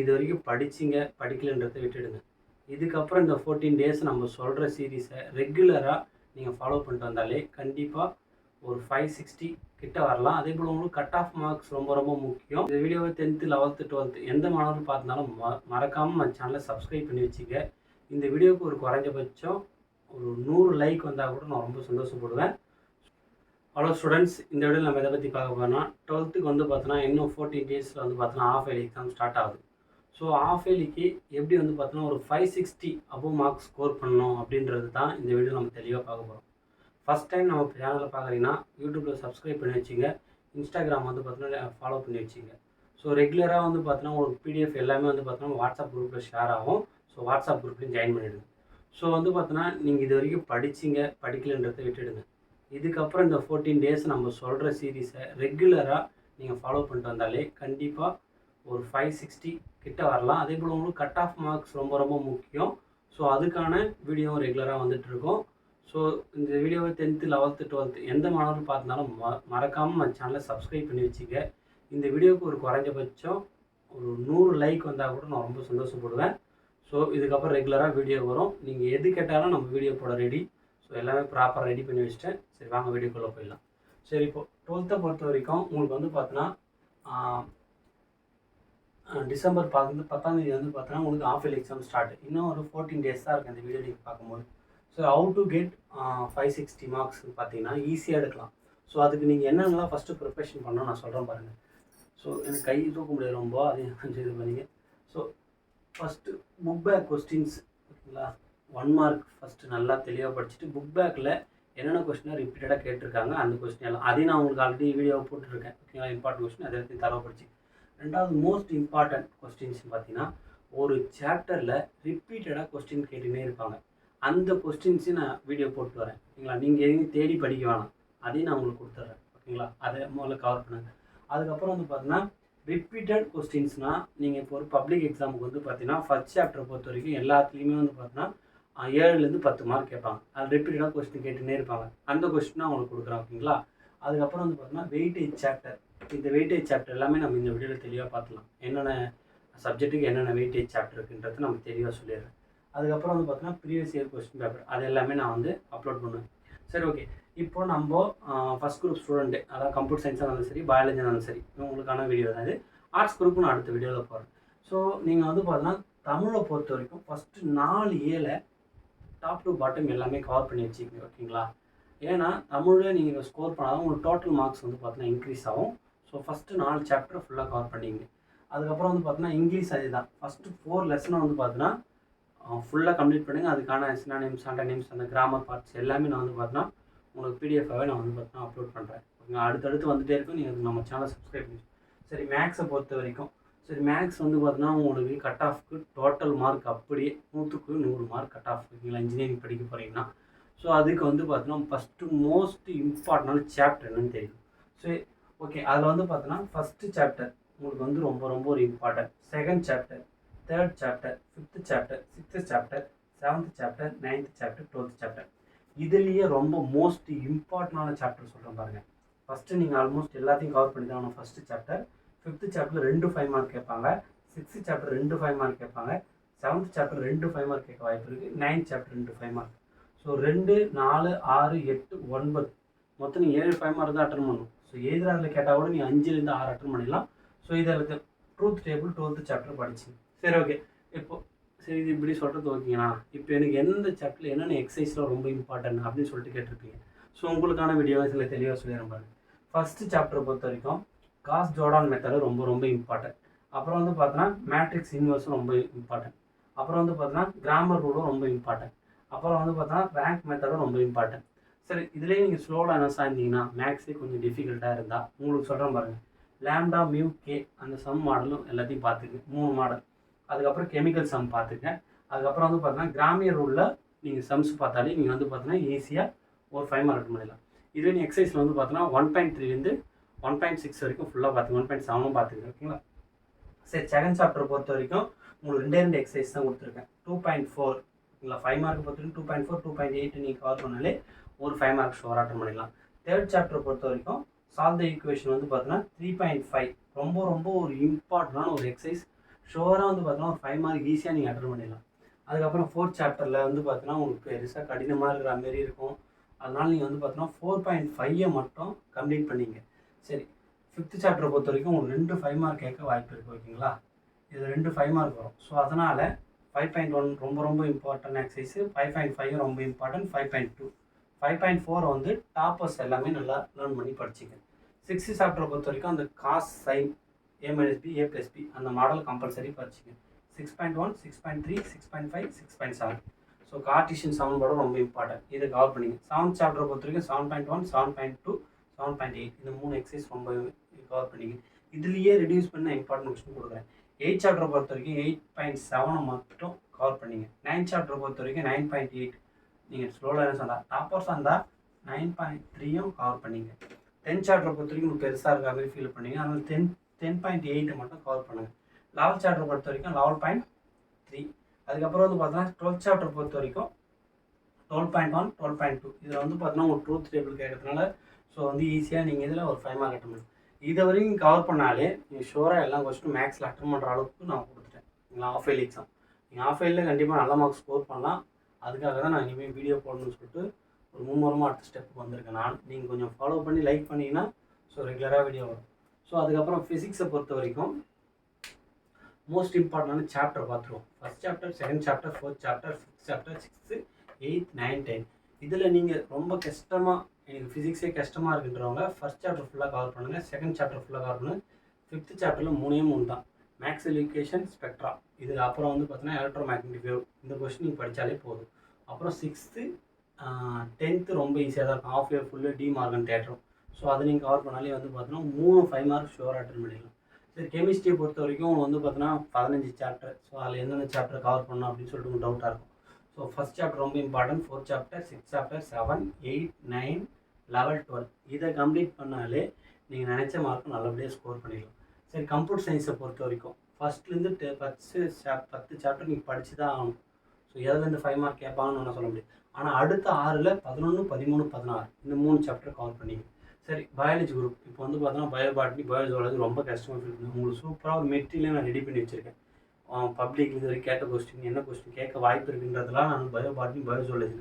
இது வரைக்கும் படிச்சிங்க படிக்கலைன்றதை விட்டுடுங்க. இதுக்கப்புறம் இந்த ஃபோர்டீன் டேஸ் நம்ம சொல்கிற சீரீஸை ரெகுலராக நீங்கள் ஃபாலோ பண்ணிட்டு வந்தாலே கண்டிப்பாக ஒரு ஃபைவ் சிக்ஸ்டி கிட்ட வரலாம். அதே போல் உங்களுக்கு கட் ஆஃப் மார்க்ஸ் ரொம்ப ரொம்ப முக்கியம். இந்த வீடியோவை டென்த்து லெவல்த்து டுவெல்த்து எந்த மாணவர்கள் பார்த்தாலும் ம மறக்காமல் நம்ம சேனலை சப்ஸ்கிரைப் பண்ணி வச்சுக்க இந்த வீடியோவுக்கு ஒரு குறைஞ்சபட்சம் ஒரு நூறு லைக் வந்தால் கூட நான் ரொம்ப சந்தோஷப்படுவேன். ஹலோ ஸ்டூடெண்ட்ஸ் இந்த வீடியோ நம்ம எதை பற்றி பார்க்க போகிறோம்னா டுவெல்த்துக்கு வந்து பார்த்தோன்னா இன்னும் ஃபோர்டீன் டேஸில் வந்து பார்த்தோன்னா ஆஃப் இயர்லி எக்ஸாம் ஸ்டார்ட் ஆகுது. ஸோ ஆஃப் இயர்லிக்கு எப்படி வந்து பார்த்தோன்னா ஒரு five sixty above mark score பண்ணணும் அப்படின்றது தான் இந்த வீடியோ நம்ம தெளிவாக பார்க்க போகிறோம் ஃபஸ்ட் டைம் நம்ம சேனலில் பார்க்குறீங்கன்னா யூடியூப்பில் சப்ஸ்கிரைப் பண்ணி வச்சுங்க. இன்ஸ்டாகிராம் வந்து பார்த்தோன்னா ஃபாலோ பண்ணி வச்சுங்க. ஸோ ரெகுலராக வந்து பார்த்தோன்னா உங்களுக்கு பிடிஎஃப் எல்லாமே வந்து பார்த்தோன்னா வாட்ஸ்அப் குரூப்பில் ஷேர் ஆகும். ஸோ வாட்ஸ்அப் குரூப்லையும் ஜாயின் பண்ணிவிடுங்க ஸோ வந்து பார்த்தோன்னா நீங்கள் இது வரைக்கும் படிச்சிங்க படிக்கலைன்றதை விட்டுடுங்க. இதுக்கப்புறம் இந்த ஃபோர்டீன் டேஸ் நம்ம சொல்கிற சீரீஸை ரெகுலராக நீங்கள் ஃபாலோ பண்ணிட்டு வந்தாலே கண்டிப்பாக ஒரு ஃபைவ் சிக்ஸ்டி கிட்ட வரலாம். அதே போல் உங்களுக்கு கட் ஆஃப் மார்க்ஸ் ரொம்ப ரொம்ப முக்கியம். ஸோ அதுக்கான வீடியோவும் ரெகுலராக வந்துட்டுருக்கோம் ஸோ இந்த வீடியோவை டென்த்து லெவல்த்து டுவெல்த்து எந்த மாணவர்கள் பார்த்தாலும் ம மறக்காமல் நம்ம சேனலை சப்ஸ்கிரைப் பண்ணி வச்சுக்க. இந்த வீடியோவுக்கு ஒரு குறைஞ்சபட்சம் ஒரு நூறு லைக் வந்தால் கூட நான் ரொம்ப சந்தோஷப்படுவேன். ஸோ இதுக்கப்புறம் ரெகுலராக வீடியோ வரும். நீங்கள் எது கேட்டாலும் நம்ம வீடியோ போட ரெடி ஸோ எல்லாமே ப்ராப்பராக ரெடி பண்ணி வச்சுட்டேன். சரி வாங்க வீடியோக்குள்ளே போயிடலாம். சரி இப்போ டுவெல்த்தை பொறுத்த வரைக்கும் உங்களுக்கு வந்து பார்த்தோன்னா டிசம்பர் பார்த்து பத்தாம் தேதி வந்து பார்த்தோன்னா உங்களுக்கு ஆஃப் எக்ஸாம் ஸ்டார்ட் இன்னும் ஒரு ஃபோர்டீன் டேஸ் தான் இருக்குது அந்த வீடியோ நீங்கள் பார்க்கும்போது. So how to get five sixty marks பார்த்தீங்கன்னா ஈஸியாக எடுக்கலாம். ஸோ அதுக்கு நீங்கள் என்னென்னலாம் ஃபஸ்ட்டு ப்ரிப்ரேஷன் பண்ணணும் நான் சொல்கிறேன் பாருங்கள் ஸோ எனக்கு கை தூக்க முடியாது ரொம்ப அதையும் கொஞ்சம் இது பண்ணிங்க so first book back questions ஓகேங்களா? ஒன் மார்க் ஃபஸ்ட்டு நல்லா தெளிவாக படிச்சுட்டு புக் பேக்கில் என்னென்ன கொஸ்டினாக ரிப்பீட்டடாக கேட்டிருக்காங்க அந்த கொஸ்டின் எல்லாம். அதையும் நான் உங்களுக்கு ஆல்ரெடி வீடியோ போட்டுருக்கேன். ஓகேங்களா? இம்பார்ட்டன்ட் கொஸ்டின் அதை எடுத்து தரவை படிச்சு. ரெண்டாவது மோஸ்ட் இம்பார்ட்டண்ட் கொஸ்டின்ஸ் பார்த்தீங்கன்னா ஒரு சாப்டரில் ரிப்பீட்டடாக கொஸ்டின் கேட்டுனே இருப்பாங்க. அந்த கொஸ்டின்ஸையும் நான் வீடியோ போட்டு வரேன். ஓகேங்களா நீங்கள் எதையும் தேடி படிக்க வேணாம். அதையும் நான் உங்களுக்கு கொடுத்துட்றேன் ஓகேங்களா? அதை முதல்ல கவர் பண்ணுங்கள் அதுக்கப்புறம் வந்து பார்த்தீங்கன்னா ரிப்பீட்டட் கொஸ்டின்ஸ்னால் நீங்கள் இப்போ ஒரு பப்ளிக் எக்ஸாமுக்கு வந்து பார்த்தீங்கன்னா ஃபஸ்ட் சாப்டர் பொறுத்த வரைக்கும் எல்லாத்துலேயுமே வந்து பார்த்தீங்கன்னா ஏழுலேருந்து பத்து மார்க் கேட்பாங்க. அது ரிப்பீட்டடாக கொஸ்டின் கேட்டுனே இருப்பாங்க. அந்த கொஸ்டின் அவங்களுக்கு கொடுக்குறேன். ஓகேங்களா? அதுக்கப்புறம் வந்து பார்த்தீங்கன்னா வெயிட்டேஜ் சாப்டர் இந்த வெயிட்டேஜ் சாப்டர் எல்லாமே நம்ம இந்த வீடியோவில் தெளிவாக பார்த்துலாம் என்னென்ன சப்ஜெக்ட்டுக்கு என்னென்ன வெயிட்டேஜ் சாப்டர் இருக்குன்றது நம்ம தெளிவாக சொல்லிடுறேன். அதுக்கப்புறம் வந்து பார்த்தீங்கன்னா ப்ரீவியஸ் இயர் கொஸ்டின் பேப்பர் அது எல்லாமே நான் வந்து அப்லோட் பண்ணுவேன். சரி ஓகே இப்போ நம்ம ஃபஸ்ட் குரூப் ஸ்டூடெண்ட்டு அதாவது கம்ப்யூட்டர் சயின்ஸாக இருந்தாலும் சரி பயாலஜி இருந்தாலும் சரி உங்களுக்கான வீடியோ தான் இது ஆர்ட்ஸ் குரூப் நான் அடுத்த வீடியோவில் போகிறேன் ஸோ நீங்கள் வந்து பார்த்தீங்கன்னா தமிழை பொறுத்த வரைக்கும் ஃபஸ்ட்டு நாலு ஏழை டாப் டு பாட்டம் எல்லாமே கவர் பண்ணி வச்சுக்கோங்க ஓகேங்களா ஏன்னா தமிழில் நீங்கள் ஸ்கோர் பண்ணாலும் உங்களுக்கு டோட்டல் மார்க்ஸ் வந்து பார்த்தீங்கன்னா இன்க்ரீஸ் ஆகும். ஸோ ஃபஸ்ட்டு நாலு சாப்டர் ஃபுல்லாக கவர் பண்ணிங்க. அதுக்கப்புறம் வந்து பார்த்தீங்கன்னா இங்கிலீஷ் அதே தான் ஃபஸ்ட்டு ஃபோர் லெசனை வந்து பார்த்தீங்கன்னா ஃபுல்லாக கம்ப்ளீட் பண்ணுங்கள் அதுக்கான சினானிம்ஸ் நேம்ஸ் அந்த கிராமர் பார்ட்ஸ் எல்லாமே நான் வந்து பார்த்தீங்கன்னா உங்களுக்கு பிடிஎஃபாகவே நான் வந்து பார்த்தீங்கன்னா அப்லோட் பண்ணுறேன் ஓகேங்களா? அடுத்தடுத்து வந்துகிட்டே இருக்கும். நீங்கள் நம்ம சேனலை சப்ஸ்கிரைப் பண்ணி சரி மேக்ஸை பொறுத்த வரைக்கும். சரி மேக்ஸ் வந்து பார்த்தீங்கன்னா உங்களுக்கு கட் ஆஃப்க்கு டோட்டல் மார்க் அப்படியே நூற்றுக்கு நூறு மார்க் கட் ஆஃப் ஓகேங்களா? இன்ஜினியரிங் படிக்க போகிறீங்கன்னா ஸோ அதுக்கு வந்து பார்த்தீங்கன்னா ஃபஸ்ட்டு மோஸ்ட் இம்பார்ட்டண்டான சாப்டர் என்னன்னு தெரியும். ஸோ ஓகே அதில் வந்து பார்த்தோன்னா ஃபஸ்ட்டு சாப்டர் உங்களுக்கு வந்து ரொம்ப ரொம்ப ஒரு important second chapter third chapter fifth chapter sixth chapter seventh chapter ninth chapter twelfth chapter இதுலேயே ரொம்ப மோஸ்ட் இம்பார்ட்டண்டான சாப்டர் சொல்கிறேன் பாருங்கள் ஃபஸ்ட்டு நீங்கள் ஆல்மோஸ்ட் எல்லாத்தையும் கவர் பண்ணி தான் ஃபஸ்ட்டு சாப்டர் ஃபிஃப்த்து சாப்டர் ரெண்டு ஃபைவ் மார்க் கேட்பாங்க. சிக்ஸ்த்து சாப்டர் ரெண்டு ஃபைவ் மார்க் கேட்பாங்க. செவன்த் சாப்டர் ரெண்டு ஃபைவ் மார்க் கேட்க வாய்ப்பு இருக்குது நைன்த் சாப்டர் ரெண்டு ஃபைவ் மார்க் ஸோ ரெண்டு நாலு ஆறு எட்டு ஒன்பது. மொத்தம் நீங்கள் ஏழு ஃபைவ் மார்க் தான் அட்டன் பண்ணணும். ஸோ எதிராக கேட்டால் கூட நீங்கள் அஞ்சுலேருந்து ஆறு அட்டன் பண்ணிடலாம். ஸோ இதில் ட்ரூத் டேபிள் டுவெல்த்து சாப்டர் படிச்சு. சரி ஓகே இப்போ சரி இது இப்படி சொல்கிறது ஓகேங்கண்ணா இப்போ எனக்கு எந்த சாப்டரில் என்னென்ன எக்ஸசைஸில் ரொம்ப இம்பார்ட்டன்ட் அப்படின்னு சொல்லிட்டு கேட்டிருப்பீங்க. ஸோ உங்களுக்கான வீடியோவை சில தெளிவாக சொல்லிடுறேன் பாருங்க. ஃபஸ்ட்டு சாப்டரை பொறுத்த வரைக்கும் காஸ் ஜோடான் மெத்தடு ரொம்ப ரொம்ப இம்பார்ட்டன்ட் அப்புறம் வந்து பார்த்தோன்னா மேட்ரிக்ஸ் இன்வர்ஸும் ரொம்ப இம்பார்ட்டன்ட் அப்புறம் வந்து பார்த்தோன்னா கிராமர் ரூலும் ரொம்ப இம்பார்ட்டன்ட் அப்புறம் வந்து பார்த்தோன்னா ரேங்க் மெத்தடும் ரொம்ப இம்பார்ட்டன்ட் சரி இதுலேயே நீங்கள் ஸ்லோவில் என்ன இருந்தீங்கன்னா மேக்ஸே கொஞ்சம் டிஃபிகல்ட்டாக இருந்தால் உங்களுக்கு சொல்கிறேன் பாருங்கள் லேம்டா மியூ கே அந்த சம் மாடலும் எல்லாத்தையும் பார்த்துக்கு மூணு மாடல் அதுக்கப்புறம் கெமிக்கல் சம் பார்த்துக்க அதுக்கப்புறம் வந்து பார்த்தீங்கன்னா கிராமிய ரூலில் நீங்கள் சம்ஸ் பார்த்தாலே நீங்கள் வந்து பார்த்தீங்கன்னா ஈஸியாக ஒரு ஃபைவ் மார்க் பண்ணிடலாம் இதுவே நீ எக்ஸசைஸில் வந்து பார்த்தீங்கன்னா ஒன் பாயிண்ட் த்ரீலேருந்து ஒன் பாயிண்ட் சிக்ஸ் வரைக்கும் ஃபுல்லாக பார்த்துங்க ஒன் பாயிண்ட் செவனும் பார்த்துங்க ஓகேங்களா? சரி செகண்ட் சாப்டர் பொறுத்த வரைக்கும் உங்களுக்கு ரெண்டே ரெண்டு எக்ஸசைஸ் தான் கொடுத்துருக்கேன். டூ பாயிண்ட் ஃபோர் இல்லை ஃபைவ் மார்க் பொறுத்த two point four two point eight நீங்கள் கவர் பண்ணாலே ஒரு ஃபைவ் மார்க் ஷோர் அட்டன் பண்ணிடலாம். தேர்ட் சாப்டர் பொறுத்த வரைக்கும் சால்வ் த ஈக்குவேஷன் வந்து பார்த்தீங்கன்னா த்ரீ பாயிண்ட் ஃபைவ் ரொம்ப ரொம்ப ஒரு இம்பார்ட்டண்டான ஒரு எக்ஸசைஸ் ஷோராக வந்து பார்த்தீங்கன்னா ஒரு ஃபைவ் மார்க் ஈஸியாக நீங்கள் அட்டன் பண்ணிடலாம். அதுக்கப்புறம் ஃபோர்த் சாப்டரில் வந்து பார்த்தீங்கன்னா உங்களுக்கு பெருசாக கடினமாக இருக்கிற மாரி இருக்கும். அதனால் நீங்கள் வந்து பார்த்தீங்கன்னா ஃபோர் பாயிண்ட் ஃபைவை மட்டும் கம்ப்ளீட் பண்ணிங்க. சரி ஃபிஃப்த் சாப்டரை பொறுத்த வரைக்கும் உங்களுக்கு ரெண்டு ஃபைவ் மார்க் கேட்க வாய்ப்பு இருக்குது ஓகேங்களா? இது ரெண்டு ஃபைவ் மார்க் வரும். ஸோ அதனால் ஃபைவ் பாயிண்ட் ஒன் ரொம்ப ரொம்ப important exercise five point five ரொம்ப important five point two five point four வந்து டாப்பர்ஸ் எல்லாமே நல்லா லேர்ன் பண்ணி படிச்சிங்க சிக்ஸ்த்து சாப்டரை பொறுத்த வரைக்கும் அந்த cos sine A minus B A plus B அந்த model compulsory படிச்சிங்க six point one six point three six point five six point seven so Cartesian சமன்பாடு ரொம்ப இம்பார்ட்டன்ட் இதை கவர் பண்ணிங்க. செவன்த் சாப்டரை பொறுத்த வரைக்கும் seven point one seven point two seven point eight இந்த மூணு எக்ஸசைஸ் ரொம்ப கவர் பண்ணிங்க. இதுலேயே ரெடியூஸ் பண்ண இம்பார்ட்டன்ட் கொஸ்டின் கொடுக்குறேன். எயிட் சாப்டரை பொறுத்த வரைக்கும் எயிட் பாயிண்ட் செவனை மட்டும் கவர் பண்ணிங்க. நைன் சாப்டரை பொறுத்த வரைக்கும் நைன் பாயிண்ட் எயிட் நீங்கள் ஸ்லோவில் என்ன சொன்னால் டாப்பர்ஸாக இருந்தால் நைன் பாயிண்ட் த்ரீயும் கவர் பண்ணிங்க. டென் சாப்டரை பொறுத்த வரைக்கும் உங்களுக்கு பெருசாக இருக்கிற மாதிரி ஃபீல் பண்ணீங்க அதனால் டென் டென் பாயிண்ட் எயிட்டை மட்டும் கவர் பண்ணுங்கள் லெவல் சாப்டரை பொறுத்த வரைக்கும் லெவல் பாயிண்ட் த்ரீ அதுக்கப்புறம் வந்து பார்த்தீங்கன்னா டுவெல்த் சாப்டர் பொறுத்த வரைக்கும் twelve point one twelve point two இதில் வந்து பார்த்தீங்கன்னா ஒரு ட்ரூத் டேபிள் கேட்கறதுனால ஸோ வந்து ஈஸியாக நீங்கள் இதில் ஒரு ஃபைவ் மார்க் கட்ட முடியும். இதை வரைக்கும் கவர் பண்ணாலே நீங்கள் ஷோராக எல்லா கொஸ்டினும் மேக்ஸில் அட்டன் பண்ணுற அளவுக்கு நான் கொடுத்துட்டேன். நீங்கள் ஆஃப் எக்ஸாம் நீங்கள் ஆஃப் கண்டிப்பாக நல்ல மார்க் ஸ்கோர் பண்ணலாம். அதுக்காக தான் நான் இனிமேல் வீடியோ போடணும்னு சொல்லிட்டு ஒரு மும்முரமாக அடுத்த ஸ்டெப்புக்கு வந்திருக்கேன். நான் நீங்கள் கொஞ்சம் ஃபாலோ பண்ணி லைக் பண்ணிங்கன்னா ஸோ ரெகுலராக வீடியோ வரும். ஸோ அதுக்கப்புறம் ஃபிசிக்ஸை பொறுத்த வரைக்கும் மோஸ்ட் இம்பார்ட்டண்டான சாப்டர் பார்த்துருவோம். First chapter second chapter fourth chapter fifth chapter sixth eighth nine ten இதில் நீங்கள் ரொம்ப கஷ்டமாக எனக்கு ஃபிசிக்ஸே கஷ்டமாக இருக்குன்றவங்க ஃபஸ்ட் சாப்டர் ஃபுல்லாக கவர் பண்ணுங்கள் செகண்ட் சாப்டர் ஃபுல்லாக கவர் பண்ணுங்கள் ஃபிஃப்த் சாப்டரில் மூணே மூணு தான். Max spectra. இதில் அப்புறம் வந்து பார்த்தீங்கன்னா எலக்ட்ரோ மேக்னெட்டிக் வேவ் இந்த கொஸ்டின் நீங்கள் படித்தாலே போதும். அப்புறம் சிக்ஸ்த்து டென்த்து ரொம்ப ஈஸியாக தான் இருக்கும். Half year full De Morgan தேட்டரும் so அதை நீங்கள் கவர் பண்ணாலே வந்து பார்த்தீங்கன்னா மூணு ஃபைவ் மார்க் ஷுவராக அட்டன் பண்ணிடலாம் சரி கெமிஸ்ட்ரியை பொறுத்த வரைக்கும் வந்து பார்த்தீங்கன்னா பதினஞ்சு சாப்டர் ஸோ அதில் எந்தெந்த சாப்டர் கவர் பண்ணணும் அப்படின்னு சொல்லிட்டு உங்களுக்கு டவுட்டாக இருக்கும். ஸோ ஃபஸ்ட் சாப்டர் ரொம்ப important fourth chapter six chapter seven eight nine level twelve இதை கம்ப்ளீட் பண்ணாலே நீங்கள் நினச்ச மார்க் நல்லபடியாக ஸ்கோர் பண்ணிடலாம் சரி கம்ப்யூட்டர் சயின்ஸை பொறுத்த வரைக்கும். ஃபஸ்ட்லேருந்து டெ பத்து சாப் பத்து சாப்டர் நீங்கள் படித்து தான் ஆகணும் ஸோ எதுலேருந்து ஃபைவ் மார்க் கேட்பாங்கன்னு ஒன்றும் சொல்ல முடியாது. ஆனால் அடுத்த ஆறில் பதினொன்று பதிமூணு பதினாறு இந்த மூணு சாப்டர் கவர் பண்ணிங்க சரி பயாலஜி குரூப் இப்போ வந்து பார்த்தோன்னா பயோபாட்னி பயோஜுவாலஜி ரொம்ப கஷ்டமாக ஃபீல் பண்ணுது உங்களுக்கு சூப்பராக ஒரு மெட்டீரியல் நான் ரெடி பண்ணி வச்சுருக்கேன். பப்ளிக் இது வரைக்கும் கேட்ட கொஸ்டின் என்ன கொஸ்டின் கேட்க வாய்ப்பு இருக்குன்றதுலாம் நான் பயோபாட்னி பயோஜுவாலஜி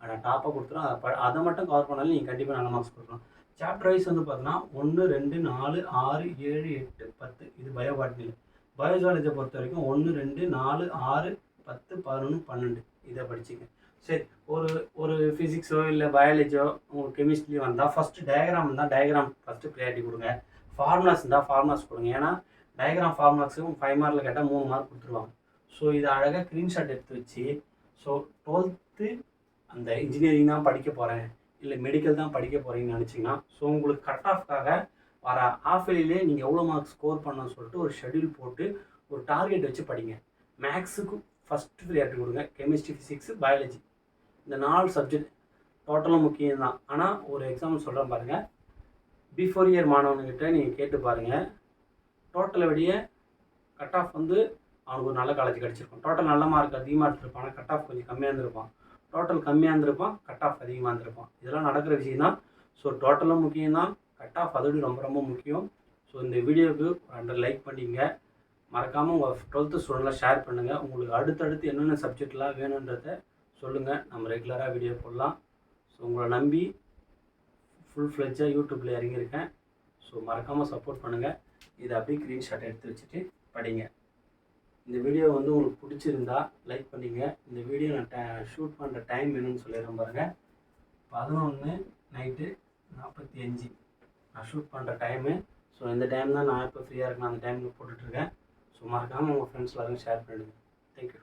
நான் டாப்பாக கொடுத்துருவேன் அதை ப அதை மட்டும் கவர் பண்ணாலும் நீங்கள் கண்டிப்பாக நல்ல மார்க்ஸ் கொடுக்கலாம். சாப்டர் வைஸ் வந்து பார்த்தோன்னா ஒன்று ரெண்டு நாலு ஆறு ஏழு எட்டு பத்து. இது பயோபாட்னியில் பயோஜுவாலஜியை பொறுத்த வரைக்கும் ஒன்று ரெண்டு நாலு ஆறு பத்து பதினொன்று பன்னெண்டு. இதை படிச்சுங்க. சரி ஒரு ஒரு ஃபிசிக்ஸோ இல்லை பயாலஜியோ உங்களுக்கு கெமிஸ்ட்ரியோ வந்தால் ஃபஸ்ட்டு டயக்ராம் இருந்தால் டயக்ராம் ஃபஸ்ட்டு ப்ரியாரிட்டி கொடுங்க. ஃபார்முலாஸ் இருந்தால் ஃபார்முலாஸ் கொடுங்க. ஏன்னா டயக்ராம் ஃபார்முலாஸுக்கும் ஃபைவ் மார்க்கில் கேட்டால் மூணு மார்க் கொடுத்துருவாங்க. ஸோ இதை அழகாக ஸ்க்ரீன்ஷாட் எடுத்து வச்சு ஸோ டுவெல்த்து அந்த இன்ஜினியரிங் தான் படிக்க போகிறேன் இல்லை மெடிக்கல் தான் படிக்க போகிறீங்கன்னு நினச்சிங்கன்னா ஸோ உங்களுக்கு கட் ஆஃப்காக வர ஆஃப் இயர்லேயே நீங்கள் எவ்வளோ மார்க் ஸ்கோர் பண்ணணும்னு சொல்லிட்டு ஒரு ஷெடியூல் போட்டு ஒரு டார்கெட் வச்சு படிங்க. மேக்ஸுக்கு ஃபஸ்ட்டு ப்ரியாரிட்டி கொடுங்க. கெமிஸ்ட்ரி ஃபிசிக்ஸு பயாலஜி இந்த நாலு சப்ஜெக்ட் டோட்டலாக முக்கியம் தான் ஆனால் ஒரு எக்ஸாம்பிள் சொல்கிறேன் பாருங்கள் பிஃபோர் இயர் மாணவன்கிட்ட நீங்கள் கேட்டு பாருங்கள் டோட்டலை விடைய கட் ஆஃப் வந்து அவனுக்கு ஒரு நல்ல காலேஜ் கிடச்சிருக்கும். டோட்டல் நல்ல மார்க் அதிகமாக எடுத்துருப்பான். ஆனால் கட் ஆஃப் கொஞ்சம் கம்மியாக இருந்திருப்பான். டோட்டல் கம்மியாக இருந்திருப்பான் கட் ஆஃப் அதிகமாக இருந்திருப்பான். இதெல்லாம் நடக்கிற விஷயம் தான் ஸோ டோட்டலும் முக்கியம் தான் கட் ஆஃப் அதோடு ரொம்ப ரொம்ப முக்கியம். ஸோ இந்த வீடியோவுக்கு ரெண்டு லைக் பண்ணிங்க. மறக்காமல் உங்கள் டுவெல்த்து ஸ்டூடெண்ட்லாம் ஷேர் பண்ணுங்கள் உங்களுக்கு அடுத்தடுத்து என்னென்ன சப்ஜெக்ட்லாம் வேணுன்றதை சொல்லுங்கள் நம்ம ரெகுலராக வீடியோ போடலாம். ஸோ உங்களை நம்பி ஃபுல் ஃப்ளெஜ்ஜாக யூடியூப்பில் இறங்கியிருக்கேன். ஸோ மறக்காமல் சப்போர்ட் பண்ணுங்கள் இதை அப்படியே ஸ்க்ரீன்ஷாட் எடுத்து வச்சுட்டு படிங்க. இந்த வீடியோ வந்து உங்களுக்கு பிடிச்சிருந்தா லைக் பண்ணிங்க. இந்த வீடியோ நான் டை ஷூட் பண்ணுற டைம் வேணும்னு சொல்லிடுறேன் பாருங்கள் பதினொன்று நைட்டு நாற்பத்தி அஞ்சு. நான் ஷூட் பண்ணுற டைமு ஸோ இந்த டைம் தான் நான் இப்போ ஃப்ரீயாக இருக்கேன். அந்த டைமில் போட்டுட்ருக்கேன் ஸோ மறக்காமல் உங்கள் ஃப்ரெண்ட்ஸ் எல்லாருக்கும் ஷேர் பண்ணிடுங்க. தேங்க்யூ